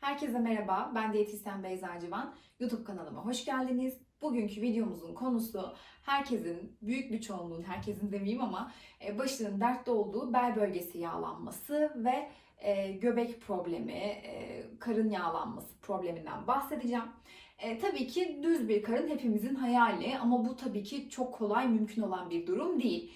Herkese merhaba, ben diyetisyen Beyza Civan. YouTube kanalıma hoş geldiniz. Bugünkü videomuzun konusu herkesin, büyük bir çoğunluğun, herkesin demeyeyim ama e, başının dertte olduğu bel bölgesi yağlanması ve e, göbek problemi, e, karın yağlanması probleminden bahsedeceğim. E, tabii ki düz bir karın hepimizin hayali ama bu tabii ki çok kolay mümkün olan bir durum değil.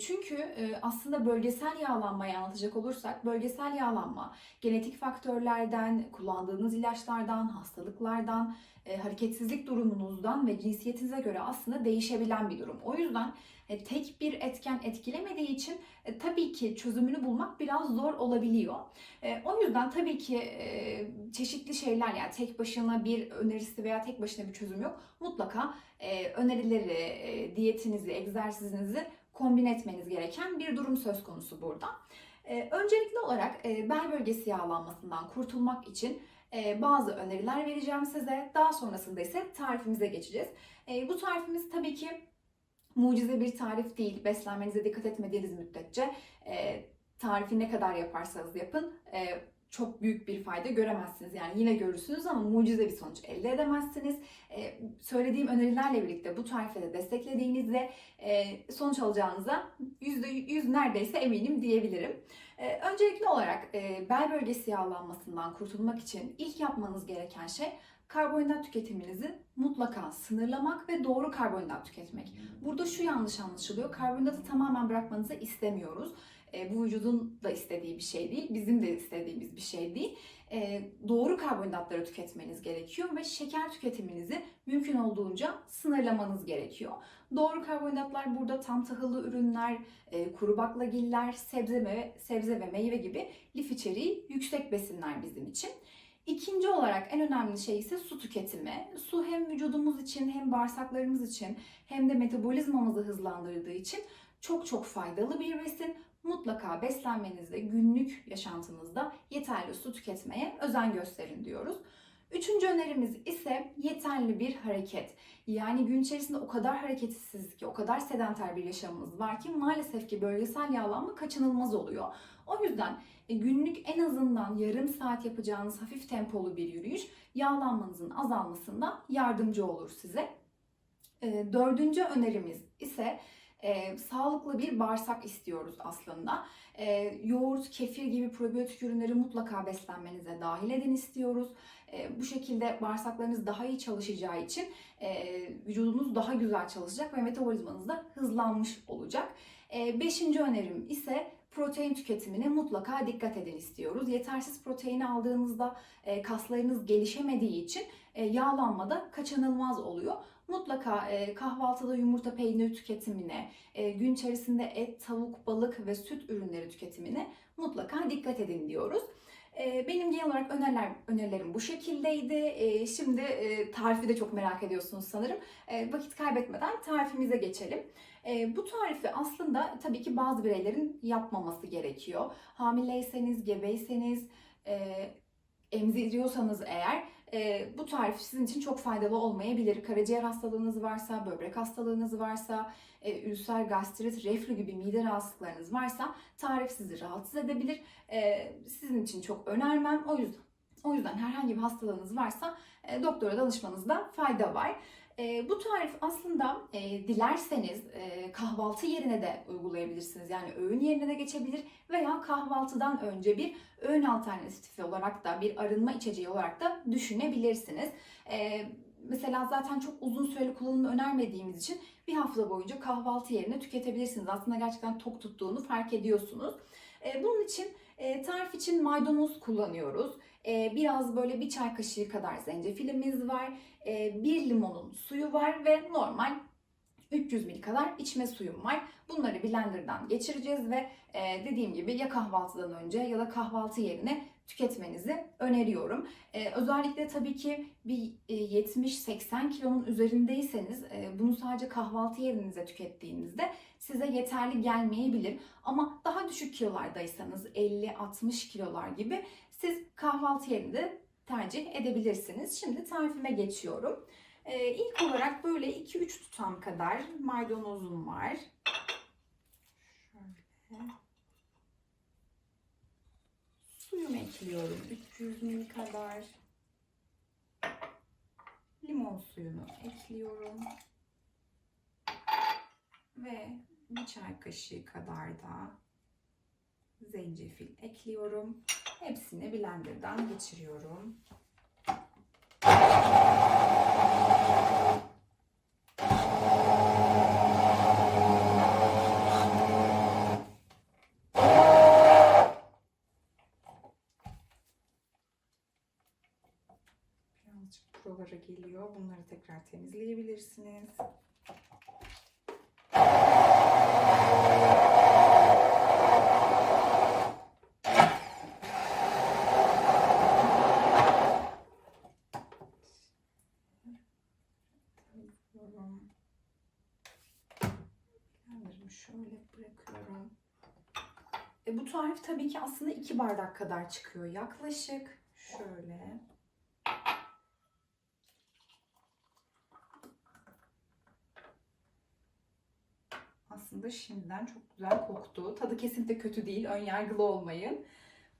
Çünkü aslında bölgesel yağlanmayı anlatacak olursak bölgesel yağlanma genetik faktörlerden, kullandığınız ilaçlardan, hastalıklardan, hareketsizlik durumunuzdan ve cinsiyetinize göre aslında değişebilen bir durum. O yüzden e, tek bir etken etkilemediği için e, tabii ki çözümünü bulmak biraz zor olabiliyor. E, o yüzden tabii ki çeşitli şeyler yani tek başına bir önerisi veya tek başına bir çözüm yok. Mutlaka önerileri, diyetinizi, egzersizinizi kombin etmeniz gereken bir durum söz konusu burada. Ee, öncelikli olarak e, bel bölgesi yağlanmasından kurtulmak için e, bazı öneriler vereceğim size. Daha sonrasında ise tarifimize geçeceğiz. E, bu tarifimiz tabii ki mucize bir tarif değil. Beslenmenize dikkat etmediğiniz müddetçe e, tarifi ne kadar yaparsanız yapın e, çok büyük bir fayda göremezsiniz. Yani yine görürsünüz ama mucize bir sonuç elde edemezsiniz. Ee, söylediğim önerilerle birlikte bu tarife de desteklediğinizde e, sonuç alacağınıza %100 neredeyse eminim diyebilirim. Ee, öncelikli olarak e, bel bölgesi yağlanmasından kurtulmak için ilk yapmanız gereken şey karbonhidrat tüketiminizi mutlaka sınırlamak ve doğru karbonhidrat tüketmek. Burada şu yanlış anlaşılıyor. Karbonhidratı tamamen bırakmanızı istemiyoruz. E, bu vücudun da istediği bir şey değil, bizim de istediğimiz bir şey değil. E, doğru karbonhidratları tüketmeniz gerekiyor ve şeker tüketiminizi mümkün olduğunca sınırlamanız gerekiyor. Doğru karbonhidratlar burada tam tahıllı ürünler, e, kuru baklagiller, sebze ve sebze ve meyve gibi lif içeriği yüksek besinler bizim için. İkinci olarak en önemli şey ise su tüketimi. Su hem vücudumuz için hem bağırsaklarımız için hem de metabolizmamızı hızlandırdığı için çok çok faydalı bir besin mutlaka beslenmenizde, günlük yaşantınızda yeterli su tüketmeye özen gösterin diyoruz. Üçüncü önerimiz ise yeterli bir hareket. Yani gün içerisinde o kadar hareketsiz ki, o kadar sedanter bir yaşamımız var ki maalesef ki bölgesel yağlanma kaçınılmaz oluyor. O yüzden e, günlük en azından yarım saat yapacağınız hafif tempolu bir yürüyüş yağlanmanızın azalmasında yardımcı olur size. E, dördüncü önerimiz ise e, sağlıklı bir bağırsak istiyoruz aslında. E, yoğurt, kefir gibi probiyotik ürünleri mutlaka beslenmenize dahil edin istiyoruz. E, bu şekilde bağırsaklarınız daha iyi çalışacağı için e, vücudunuz daha güzel çalışacak ve metabolizmanız da hızlanmış olacak. E, beşinci önerim ise protein tüketimine mutlaka dikkat edin istiyoruz. Yetersiz protein aldığınızda kaslarınız gelişemediği için yağlanma da kaçınılmaz oluyor. Mutlaka e, kahvaltıda yumurta peynir tüketimine, e, gün içerisinde et, tavuk, balık ve süt ürünleri tüketimine mutlaka dikkat edin diyoruz. E, benim genel olarak öneriler, önerilerim bu şekildeydi. E, şimdi e, tarifi de çok merak ediyorsunuz sanırım. Vakit kaybetmeden tarifimize geçelim. Bu tarifi aslında tabii ki bazı bireylerin yapmaması gerekiyor. Hamileyseniz, gebeyseniz, emziriyorsanız eğer e, bu tarif sizin için çok faydalı olmayabilir. Karaciğer hastalığınız varsa, böbrek hastalığınız varsa, e, ülser, gastrit, reflü gibi mide rahatsızlıklarınız varsa tarif sizi rahatsız edebilir. E, sizin için çok önermem. O yüzden o yüzden herhangi bir hastalığınız varsa e, doktora danışmanızda fayda var. E, bu tarif aslında e, dilerseniz e, kahvaltı yerine de uygulayabilirsiniz. Yani öğün yerine de geçebilir veya kahvaltıdan önce bir öğün alternatifi olarak da bir arınma içeceği olarak da düşünebilirsiniz. E, mesela zaten çok uzun süreli kullanımı önermediğimiz için bir hafta boyunca kahvaltı yerine tüketebilirsiniz. Aslında gerçekten tok tuttuğunu fark ediyorsunuz. E, bunun için e, tarif için maydanoz kullanıyoruz. E, biraz böyle bir çay kaşığı kadar zencefilimiz var. E, bir limonun suyu var ve normal 300 ml kadar içme suyum var. Bunları blenderdan geçireceğiz ve e, dediğim gibi ya kahvaltıdan önce ya da kahvaltı yerine tüketmenizi öneriyorum. E, özellikle tabii ki bir e, 70-80 kilonun üzerindeyseniz e, bunu sadece kahvaltı yerinize tükettiğinizde size yeterli gelmeyebilir. Ama daha düşük kilolardaysanız 50-60 kilolar gibi siz kahvaltı yerinde tercih edebilirsiniz. Şimdi tarifime geçiyorum. Ee, ilk olarak böyle 2-3 tutam kadar maydanozum var. Şöyle. Suyumu ekliyorum 300 ml kadar. Limon suyunu ekliyorum. Ve bir çay kaşığı kadar da zencefil ekliyorum. Hepsini blenderdan geçiriyorum. Buralara geliyor. Bunları tekrar temizleyebilirsiniz. Şöyle bırakıyorum. E, bu tarif tabii ki aslında 2 bardak kadar çıkıyor yaklaşık. Şöyle. Aslında şimdiden çok güzel koktu. Tadı kesinlikle kötü değil. Ön yargılı olmayın.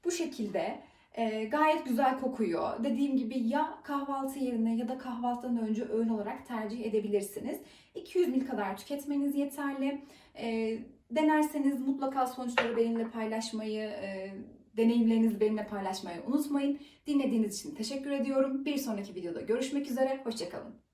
Bu şekilde e, gayet güzel kokuyor. Dediğim gibi ya kahvaltı yerine ya da kahvaltıdan önce öğün olarak tercih edebilirsiniz. 200 ml kadar tüketmeniz yeterli. E, denerseniz mutlaka sonuçları benimle paylaşmayı, e, deneyimlerinizi benimle paylaşmayı unutmayın. Dinlediğiniz için teşekkür ediyorum. Bir sonraki videoda görüşmek üzere. Hoşçakalın.